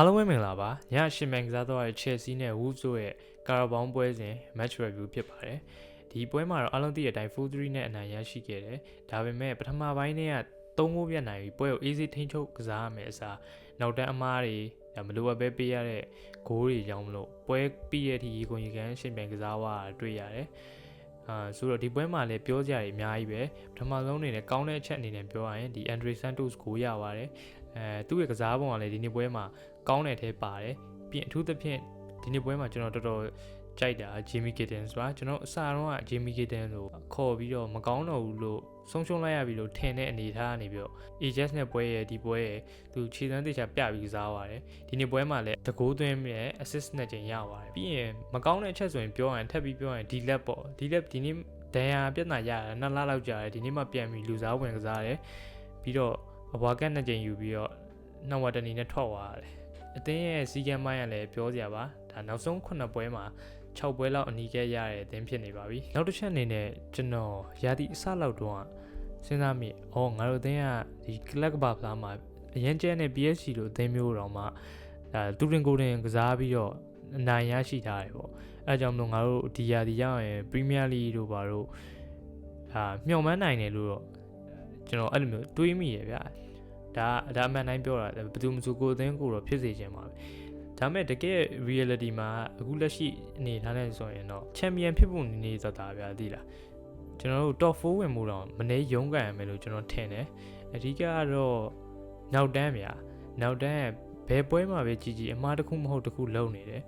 အားလုံးပဲမင်္ဂလာပါညရှင်မန်ကစားတော့ရဲ့ Chelsea နဲ့ Wolves တို့ရဲ့ Carabao ပွဲစဉ် match review ဖြစ်ပါတယ်ဒီပွဲမှာတော့အားလုံးသိတဲ့အတိုင်း4-3နဲ့အနိုင်ရရှိခဲ့တယ်ဒါပေမဲ့ပထမပိုင်းထဲက3ဂိုးပြတ်နိုင်ပြီးပွဲကို easy ထိန်းချုပ်ကစားရမယ်အစားနောက်တန်းအမားတွေဒါမလိုအပ်ပဲပေးရတဲ့ဂိုးတွေကြောင့်မလို့ပွဲပြီးတဲ့အထိရေကုန်ရေကန်ရှင်မန်ကစားဝါတွေ့ရတယ် အာဆိုတော့ဒီပွဲမှာလည်းပြောကြရည်အများကြီးပဲပထမဆုံးအနေနဲ့ကောင်းတဲ့အချက်အနေနဲ့ပြောရရင်ဒီ Andre Santos ကိုရပါတယ်အဲသူ့ရဲ့ကစားပုံကလည်းဒီနေ့ပွဲမှာကောင်းတဲ့ထဲပါတယ်ပြီးရင်အထူးသဖြင့် ဒီနေ့ပွဲမှာကျွန်တော်တော်တော်ကြိုက်တာ Jimmy Gittens ပါကျွန်တော်အစားတော့ Jimmy Gittens ကိုခေါ်ပြီးတော့မကောင်းတော့ဘူးလို့ဆုံးရှုံးလိုက်ရပြီလို့ထင်တဲ့အနေအထားကနေပြီးတော့ Ajax နဲ့ပွဲရဲ့ဒီပွဲရဲ့သူခြေစမ်းတေချာပြပြီးကစားပါတယ်ဒီနေ့ပွဲမှာလည်းတကိုးသွင်းရဲ့ assist နဲ့ချိန်ရပါတယ်ပြီးရင်မကောင်းတဲ့အချက်ဆိုရင်ပြောရင်ထပ်ပြီးပြောရင်ဒီ lap ပေါ့ဒီ lap ဒီနေ့ဒဏ်ရာပြဿနာရတာနှစ်လလောက်ကြာတယ်ဒီနေ့မှပြန်ပြီးလူစားဝင်ကစားတယ်ပြီးတော့အဘွားကတ်နှစ်ချိန်ယူပြီးတော့နောက်ဝတ္တနီနဲ့ထွက်သွားတယ်အသင်းရဲ့စီကံမိုင်းကလည်းပြောစရာပါဒါ နောက်ဆုံး9ပွဲမှာ6ပွဲလောက်အနီးကဲရတဲ့အသင်းဖြစ်နေပါပြီနောက်တစ်ချက်အနေနဲ့ကျွန်တော်ရာသီအစလောက်တော့စဉ်းစားမိအော်ငါတို့အသင်းကဒီ club ဘာဖလားမှာအရင်ကျဲနဲ့ PSG လို့အသင်းမျိုးတော့မှဒါတူရင်ကိုတင်ကစားပြီးတော့အနိုင်ရရှိထားတယ်ပေါ့အဲအကြောင်းမလို့ငါတို့ဒီရာသီရောက်ရင် Premier League တို့ဘာတို့အာမျှော်မှန်းနိုင်တယ်လို့တော့ကျွန်တော်အဲ့လိုမျိုးတွေးမိရဗျာဒါဒါအမှန်တိုင်းပြောတာဘယ်သူမှစုကိုအသင်းကိုတော့ဖြစ်စေချင်ပါပဲ ဒါမဲ့တကယ် reality မှာအခုလက်ရှိအနေထားနဲ့ဆိုရင်တော့ champion ဖြစ်ဖို့နေနေသတာဗျာသိလားကျွန်တော်တို့ top 4ဝင်မှုတော့မနေရုန်းကန်ရမယ်လို့ကျွန်တော်ထင်တယ်အဓိကကတော့နောက်တန်းဗျာနောက်တန်းဘယ်ပွဲမှာပဲကြီးကြီးအမှားတစ်ခုမဟုတ်တစ်ခုလုံနေတယ်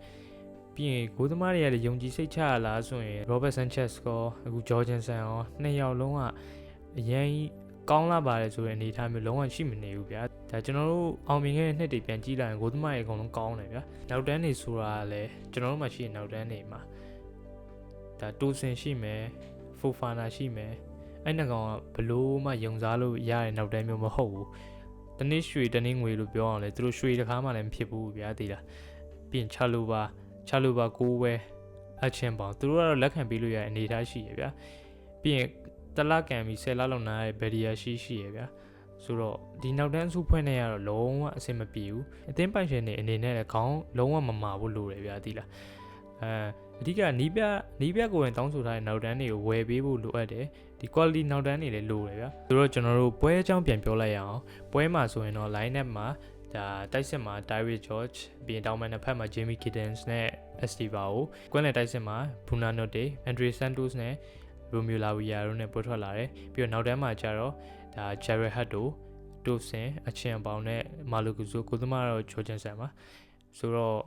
ပြီးရင်ဂိုးသမားတွေကလည်းယုံကြည်စိတ်ချရလားဆိုရင် Robert Sanchez ကောအခု Jorgensen ရောနှစ်ယောက်လုံးကအရင် ကောင်းလာပါတယ်ဆိုတဲ့အနေအထားမျိုးလုံးဝရှိမနေဘူးဗျာဒါကျွန်တော်တို့အောင်မြင်ခဲ့တဲ့နှစ်တွေပြန်ကြည့်လိုက်ရင်ဂိုးသမားတွေအကုန်လုံးကောင်းတယ်ဗျာနောက်တန်းနေဆိုတာကလည်းကျွန်တော်တို့မှရှိရင်နောက်တန်းနေမှာဒါတိုဆင်ရှိမယ်ဖိုဖာနာရှိမယ်အဲ့နှစ်ကောင်ကဘလို့မှယုံစားလို့ရတဲ့နောက်တန်းမျိုးမဟုတ်ဘူးတနေ့ရွှေတနေ့ငွေလို့ပြောအောင်လေသူတို့ရွှေတစ်ခါမှလည်းမဖြစ်ဘူးဗျာသိလားပြီးရင်ချလိုပါချလိုပါကိုဝဲအချင်းပေါင်းသူတို့ကတော့လက်ခံပေးလို့ရတဲ့အနေအထားရှိရဗျာပြီးရင် တလကန်ပြီး10လလောက်နားရဲ့ဘယ်ဒီယာရှိရှိရဗျာဆိုတော့ဒီနောက်တန်းစုဖွဲ့နေရတော့လုံးဝအဆင်မပြေဘူးအသင်းပိုင်ရှင်တွေအနေနဲ့လည်းခေါင်းလုံးဝမမာဘူးလို့ရဗျာသိလားအဲအဓိကနီးပြနီးပြကိုရင်တောင်းဆိုထားတဲ့နောက်တန်းတွေကိုဝယ်ပေးဖို့လိုအပ်တယ်ဒီ quality နောက်တန်းတွေလည်းလိုတယ်ဗျာဆိုတော့ကျွန်တော်တို့ပွဲအကြောင်းပြန်ပြောလိုက်ရအောင်ပွဲမှာဆိုရင်တော့ line up မှာဒါတိုက်စစ်မှာ David George ပြီးရင်တောင်းမန်တစ်ဖက်မှာ Jamie Giddens နဲ့ Estiva ကိုကွင်းလယ်တိုက်စစ်မှာ Bruno Notte, Andre Santos နဲ့ Romeo Lavia တို့နဲ့ပွဲထွက်လာတယ်ပြီးတော့နောက်တန်းမှာကျတော့ဒါ Jared Hutto တိုဆင်အချင်ပေါင်နဲ့မာလူကူဆိုကိုသမားတော့ဂျိုဂျန်ဆန်ပါဆိုတော့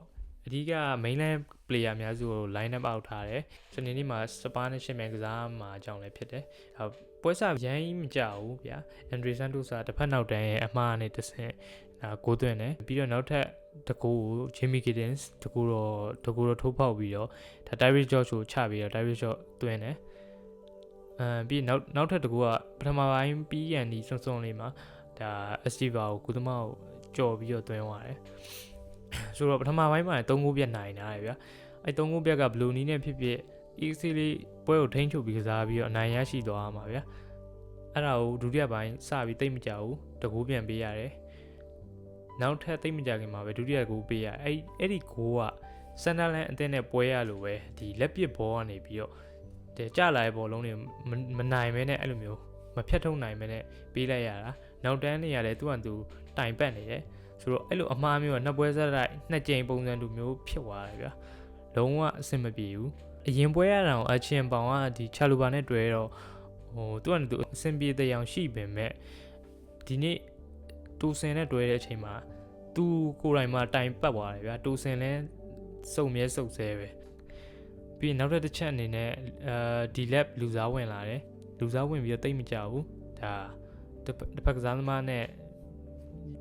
အဓိက mainland player အများစုကို line up အောက်ထားတယ်စနေနေ့မှာစပါးနဲ့ရှင်းမြန်ကစားမှာအကြောင်းလည်းဖြစ်တယ်ပွဲစားရမ်းမကြဘူးဗျာအန်ဒရီဆန်တိုစာတစ်ဖက်နောက်တန်းရဲ့အမှားနဲ့တဆင့်ဒါကိုသွင်းတယ်ပြီးတော့နောက်ထပ်တကူကို Jimmy Giddens တကူတော့တကူတော့ထိုးပေါက်ပြီးတော့ဒါ Tyrese George ကိုချပြီးတော့ Tyrese George သွင်းတယ် အဲပြီးနောက်နောက်ထပ်တကူကပထမပိုင်းပြီးရန်ဒီစွန်းစွန်းလေးမှာဒါ Estiva ကိုကုသမောက်ကြော်ပြီးတော့သွင်းသွားတယ်ဆိုတော့ပထမပိုင်းမှာ3ဂိုးပြတ်နိုင်တာရယ်ဗျာအဲ3ဂိုးပြတ်ကဘလူးနီနဲ့ဖြစ်ဖြစ် easy လေးပွဲကိုထိန်းချုပ်ပြီးကစားပြီးတော့အနိုင်ရရှိသွားမှာဗျာအဲ့ဒါကိုဒုတိယပိုင်းစပြီးတိတ်မကြဘူးတကူပြန်ပေးရတယ်နောက်ထပ်တိတ်မကြခင်မှာပဲဒုတိယဂိုးပေးရအဲ့အဲ့ဒီဂိုးကဆန်ဒါလန်အသင်းနဲ့ပွဲရလို့ပဲဒီလက်ပစ်ဘောကနေပြီးတော့ တဲ့ကြလာတဲ့ဘောလုံးတွေမနိုင်မဲနဲ့အဲ့လိုမျိုးမဖြတ်ထုတ်နိုင်မဲနဲ့ပေးလိုက်ရတာနောက်တန်းနေရတယ်သူကသူတိုင်ပတ်နေတယ်ဆိုတော့အဲ့လိုအမှားမျိုးကနှစ်ပွဲဆက်တိုက်နှစ်ကြိမ်ပုံစံတူမျိုးဖြစ်သွားတယ်ဗျာလုံးဝအဆင်မပြေဘူးအရင်ပွဲရတာအချင်းပေါင်ကဒီချာလူပါနဲ့တွေ့တော့ဟိုသူကသူအဆင်ပြေတဲ့အောင်ရှိပင်မဲ့ဒီနေ့တူစင်နဲ့တွေ့တဲ့အချိန်မှာသူကိုယ်တိုင်မှတိုင်ပတ်သွားတယ်ဗျာတူစင်လဲစုံမြဲစုံဆဲပဲ ပြီးနောက်တစ်ချက်အနေနဲ့အဲဒီ lab လူစားဝင်လာတယ်လူစားဝင်ပြီးတော့တိတ်မကြဘူးဒါတစ်ဖက်ကစားသမားနဲ့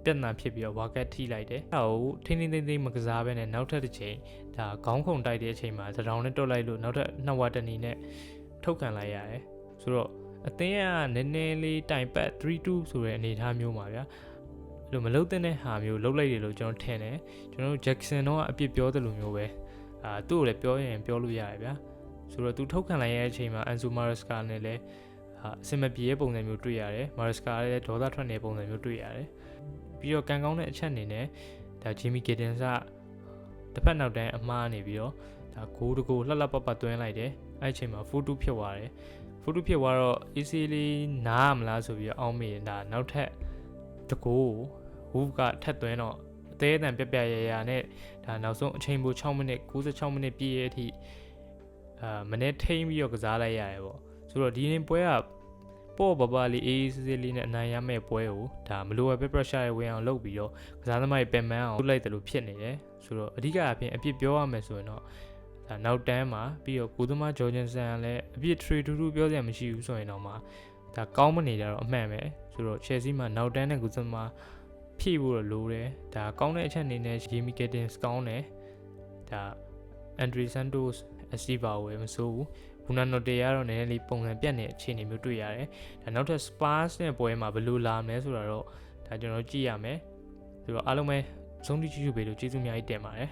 ပြဿနာဖြစ်ပြီးတော့ဝါကတ်ထိလိုက်တယ်။အဲဒါကိုထိန်းထိန်းသိမ်းသိမ်းမကစားဘဲနဲ့နောက်ထပ်တစ်ချိန်ဒါခေါင်းခုန်တိုက်တဲ့အချိန်မှာသတောင်နဲ့တွတ်လိုက်လို့နောက်ထပ်နှစ်ဝါတနီနဲ့ထုတ်ကန်လိုက်ရတယ်။ဆိုတော့အသင်းကနည်းနည်းလေးတိုင်ပတ်3-2ဆိုတဲ့အနေအထားမျိုးပါဗျာ။အဲ့လိုမလုတ်တဲ့ဟာမျိုးလုတ်လိုက်တယ်လို့ကျွန်တော်ထင်တယ်။ကျွန်တော်တို့ Jackson တော့အပြစ်ပြောတယ်လို့မျိုးပဲ။ အာသူ့ကိုလည်းပြောရင်ပြောလို့ရတယ်ဗျာ။ဆိုတော့သူထုတ်ခံလိုက်ရတဲ့အချိန်မှာ Ansu Maresca နဲ့လည်းအဆင်မပြေတဲ့ပုံစံမျိုးတွေ့ရတယ်။ Maresca လည်းဒေါသထွက်နေတဲ့ပုံစံမျိုးတွေ့ရတယ်။ပြီးတော့ကန်ကောင်းတဲ့အချက်အနေနဲ့ဒဒါဂျီမီဂီဒန်စ်ကတစ်ဖက်နောက်တန်းအမှားနေပြီးတော့ဒါဂိုးတကူလှလှပပသွင်းလိုက်တယ်အဲ့ဒီအချိန်မှာ4-2ဖြစ်သွားတယ်4-2ဖြစ်သွားတော့ AC လေးနားမလားဆိုပြီးတော့အောင်းမိရင်ဒါနောက်ထပ်တကူဝူဖ်ကထပ်သွင်းတော့အ သေးအတန်ပြက်ပြက်ရရနဲ့ဒါနောက်ဆုံးအချိန်ပို6မိနစ်96မိနစ်ပြည့်ရဲ့အထိအာမနေ့ထိမ့်ပြီးတော့ကစားလိုက်ရတယ်ပေါ့ဆိုတော့ဒီနေ့ပွဲကပေါ့ပပလေးအေးအေးဆေးဆေးလေးနဲ့အနိုင်ရမယ့်ပွဲကိုဒါမလိုအပ်ပဲ pressure တွေဝင်အောင်လုပ်ပြီးတော့ကစားသမားတွေပင်ပန်းအောင်လုပ်လိုက်တယ်လို့ဖြစ်နေတယ်ဆိုတော့အဓိကအဖြစ်အပြစ်ပြောရမယ်ဆိုရင်တော့ဒါနောက်တန်းမှာပြီးတော့ကိုသမားဂျော်ဂျန်ဆန်ကလည်းအပြစ် trade တူတူပြောစရာမရှိဘူးဆိုရင်တော့မှဒါကောင်းမနေကြတော့အမှန်ပဲဆိုတော့ Chelsea မှာနောက်တန်းနဲ့ကိုသမား ဖြည့်ဖို့တော့လိုတယ်ဒါကောင်းတဲ့အချက်အနေနဲ့ Jamie Gittins ကောင်းတယ်ဒါ Andre Santos Estiva ဝယ်မစိုးဘူးဘူနာနိုတေကတော့နည်းနည်းလေးပုံစံပြတ်နေတဲ့အခြေအနေမျိုးတွေ့ရတယ်ဒါနောက်ထပ် Spurs နဲ့ပွဲမှာဘယ်လိုလာမလဲဆိုတော့ဒါကျွန်တော်ကြည့်ရမယ်ဆိုတော့အားလုံးပဲဆုံးဖြတ်ကြည့်ကြည့်ပေးလို့ကျေးဇူးအများကြီးတင်ပါတယ်